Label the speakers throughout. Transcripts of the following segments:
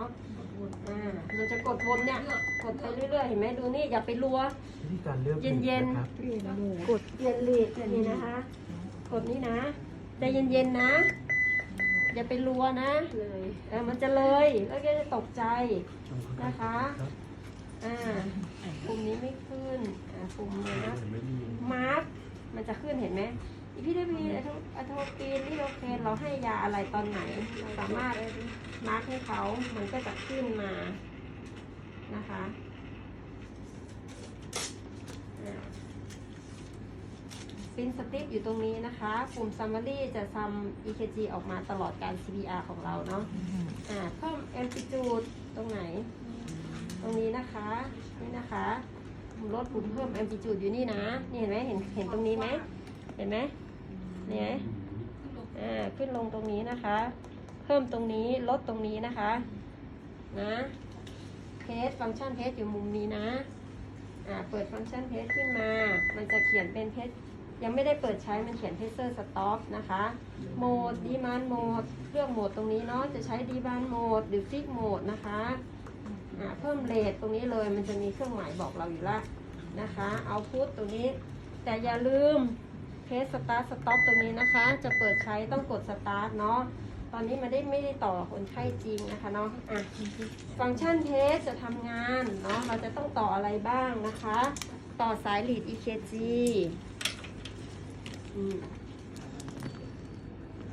Speaker 1: นาะอ่ามันจะกดวนเนี่ย กดไปเรื่อยๆ เห็นไหมดูนี่อย่าไปรัว
Speaker 2: วิธีการเลือก
Speaker 1: เย็นๆ
Speaker 2: นะครับ
Speaker 1: กดเปลี่ยนลีดนี่นะคะ กดนี่นะใจเย็นๆนะ อย่าไปรัวนะเลยเออมันจะเลยแล้วก็จะตกใจนะคะ
Speaker 2: ครับ
Speaker 1: อ่าปุ่มนี้ไม่ขึ้น อ่าปุ่มนี้นะ
Speaker 2: เห็นไหมดี
Speaker 1: มาร์กมันจะขึ้นเห็นไหม อีพีดพีอะโทอะโทปีนนี่โอเคนเราให้ยาอะไรตอนไหนเราสามารถมาร์กให้เขามันก็จะขึ้นมานะคะฟินสติปอยู่ตรงนี้นะคะปุ่ม Summary จะซัม EKG ออกมาตลอดการ CPR ของเราเนาะอ่าเพิ่ม amplitude ตรงไหน ตรงนี้นะคะ นี่นะคะลดปุ่มเพิ่ม amplitude อยู่นี่นะ นี่เห็นไหมเห็นเห็นตรงนี้ไหม เห็นไหมเนี่ยอ่าขึ้นลงตรงนี้นะคะ เพิ่มตรงนี้ลดตรงนี้นะคะ นะเพจฟังก์ชันเพจอยู่มุมนี้นะอ่าเปิดฟังก์ชันเพจขึ้นมา มันจะเขียนเป็นเพจยังไม่ได้เปิดใช้มันเขียนเพจเซอร์สต็อปนะคะโหมดดีมานโหมดเลือกโหมดตรงนี้เนาะจะใช้ดีมานโหมดหรือฟิกโหมดนะคะอ่าเพิ่มเลทตรงนี้เลยมันจะมีเครื่องหมายบอกเราอยู่ละนะคะเอาพุทตรงนี้แต่อย่าลืม เพจสตาร์ทสต็อปตรงนี้นะคะ จะเปิดใช้ต้องกดสตาร์ทเนาะตอนนี้มันได้ไม่ได้ต่อคนไข้จริงนะคะเนาะอะฟังก์ชันเพจจะทำงานเนาะเราจะต้องต่ออะไรบ้างนะคะ ต่อสาย lead EKG อืม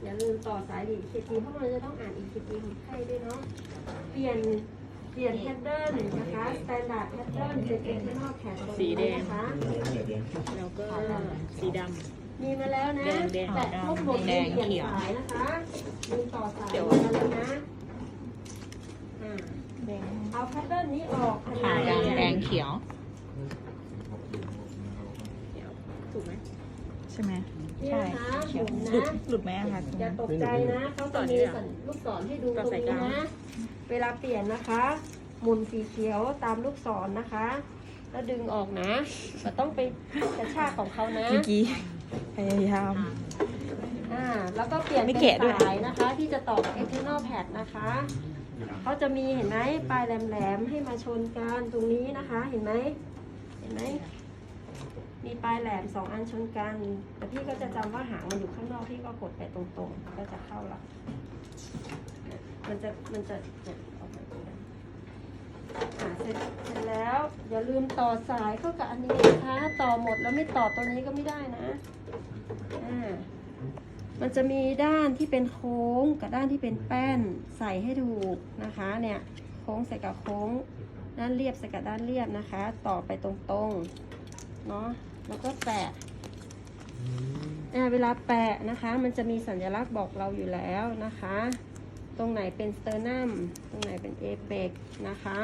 Speaker 1: อย่าลืมต่อสาย lead EKG เพราะมันจะต้องอ่าน EKG ของไข้ด้วยเนาะเปลี่ยนเปลี่ยนแพทเทิร์นนะคะ standard pattern เป็น internal cat ตรง
Speaker 3: สี
Speaker 1: นี้
Speaker 3: แดง
Speaker 1: นะคะ
Speaker 3: แล้วก็สีด
Speaker 1: มีมาแล้วนะ
Speaker 3: แดงแดง
Speaker 1: แต่ครบหมด
Speaker 3: แด
Speaker 1: มี
Speaker 3: ง
Speaker 1: เปลี่ยน
Speaker 3: เขียว
Speaker 1: สายนะคะมีต่อสาย
Speaker 3: เดี๋ยว
Speaker 1: มาแล้วนะอ่าำ
Speaker 3: แดง
Speaker 1: เอาแพทเทิร์นนี้ออกทำไม
Speaker 3: ค่ะ
Speaker 1: อะ
Speaker 3: แดงเขียวถูกไหม
Speaker 4: ใช่ไหม
Speaker 1: นี่
Speaker 4: ใช่
Speaker 1: นะคะ
Speaker 4: เขียว
Speaker 1: หมุน
Speaker 4: หลุด
Speaker 1: นะ
Speaker 4: หลุดไหมอะคะตรง
Speaker 1: อย่า
Speaker 4: นั้น
Speaker 1: ตกใจนะเขาจะมีสัญลูกศรให้ดูตรงนี้นะ เวลาเปลี่ยนนะคะ หมุนสีเขียวตามลูกศรนะคะ แล้วดึงออกนะเราต้องไปกระชากของเขานะ
Speaker 4: เมื่อกี้พยายาม
Speaker 1: อ่า แล้วก็เปลี่ยน
Speaker 4: ไม่
Speaker 1: เป็น
Speaker 4: แกะด้วย
Speaker 1: สายนะคะ ที่จะต่อกับ external pad นะคะ เขาจะมีเห็นไหมปลายแหลมๆให้มาชนกันตรงนี้นะคะ เห็นไหมเห็นไหมมีปลายแหลมสองอันชนกันแต่พี่ก็จะจำว่าหางมันอยู่ข้างนอกพี่ก็กดไปตรงๆก็จะเข้าละเนี่ยมันจะมันจะเนี่ยออกมาตรงนี้ อ่าเสร็จเสร็จแล้ว อย่าลืมต่อสายเข้ากับอันนี้นะคะต่อหมดแล้วไม่ต่อตรงนี้ก็ไม่ได้นะอ่ามันจะมีด้านที่เป็นโค้งกับด้านที่เป็นแป้นใส่ให้ถูกนะคะเนี่ยโค้งใส่กับโค้ง ด้านเรียบใส่กับด้านเรียบนะคะ ต่อไปตรงๆเนาะแล้วก็แปะอ่าเวลาแปะนะคะ มันจะมีสัญลักษณ์บอกเราอยู่แล้วนะคะ ตรงไหนเป็นสเตอร์นัมตรงไหนเป็นเอเปกนะคะ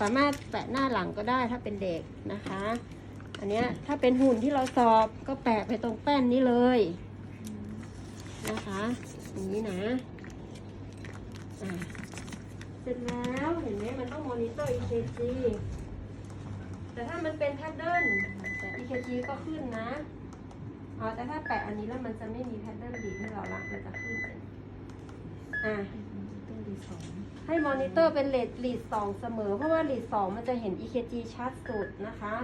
Speaker 1: สามารถแปะหน้าหลังก็ได้ถ้าเป็นเด็กนะคะ อันนี้ถ้าเป็นหุ่นที่เราสอบก็แปะไปตรงแป้นนี้เลยนะคะอย่างนี้นะเสร็จแล้วเห็นไหมมันต้องมอนิเตอร์ EKG แต่ถ้ามันเป็นแพทเทิร์นแต่ EKG ก็ขึ้นนะอ๋อแต่ถ้าแปะอันนี้แล้วมันจะไม่มีแพทเทิร์นดีให้เราละมันจะขึ้น อ่าให้มอนิเตอร์เป็นเลดลีดสองเสมอ เพราะว่าลีดสองมันจะเห็น EKG ชัดสุดนะคะ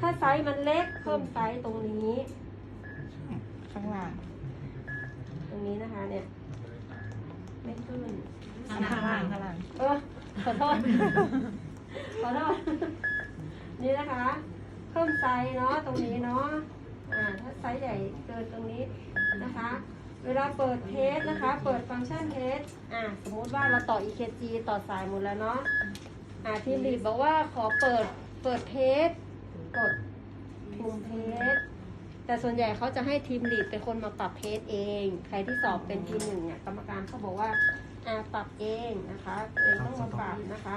Speaker 1: ถ้าไซส์มันเล็กเพิ่มไซส์ตรงนี้
Speaker 4: ข้างล่าง
Speaker 1: ตรงนี้นะคะเนี่ย ไม่ขึ้น
Speaker 4: ข้างล่างข้างล่าง
Speaker 1: เออขอโทษ ขอโทษ นี่นะคะ เพิ่มไซส์เนาะตรงนี้เนาะ อ่า ถ้าไซส์ใหญ่เกินตรงนี้นะคะ เวลาเปิดเทสนะคะ เปิดฟังก์ชันเทสอ่าสมมุติว่าเราต่อ EKG ต่อสายหมดแล้วเนาะอ่าทีมลีดบอกว่าขอเปิดเปิดเทสกดปุ่มเทสแต่ส่วนใหญ่เขาจะให้ทีมลีดเป็นคนมาปรับเพจเอง ใครที่สอบเป็นทีหนึ่งเนี่ยกรรมการเขาบอกว่าอ่าปรับเองนะคะตัวเองต้องมาปรับนะคะ